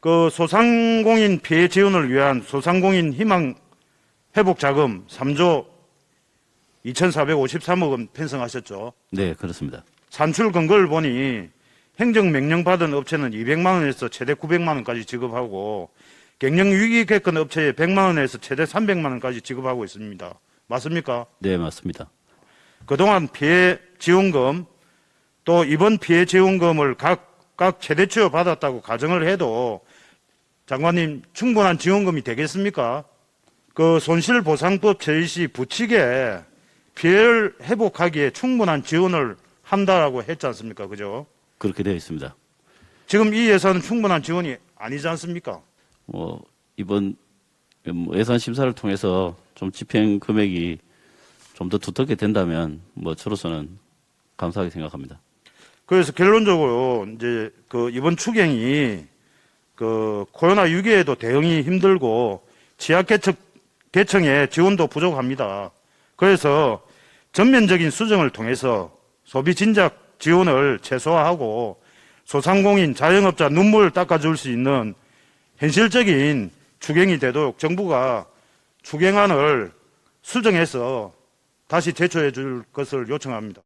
그 소상공인 피해 지원을 위한 소상공인 희망 회복 자금 3조 2,453억 원 편성하셨죠. 네, 그렇습니다. 산출 근거를 보니 행정 명령 받은 업체는 200만 원에서 최대 900만 원까지 지급하고 경영 위기 겪은 업체에 100만 원에서 최대 300만 원까지 지급하고 있습니다. 맞습니까? 네, 맞습니다. 그동안 피해 지원금 또 이번 피해 지원금을 각, 각 최대치로 받았다고 가정을 해도 장관님 충분한 지원금이 되겠습니까? 그 손실보상법 제의 시 부칙에 피해를 회복하기에 충분한 지원을 한다라고 했지 않습니까? 그죠? 그렇게 되어 있습니다. 지금 이 예산은 충분한 지원이 아니지 않습니까? 뭐 이번 뭐 예산 심사를 통해서 좀 집행 금액이 좀 더 두텁게 된다면 뭐 저로서는 감사하게 생각합니다. 그래서 결론적으로 이제 그 이번 추경이 그 코로나 위기에도 대응이 힘들고 취약계층 계층의 지원도 부족합니다. 그래서 전면적인 수정을 통해서 소비 진작 지원을 최소화하고 소상공인 자영업자 눈물 닦아줄 수 있는 현실적인 추경이 되도록 정부가 추경안을 수정해서 다시 제초해 줄 것을 요청합니다.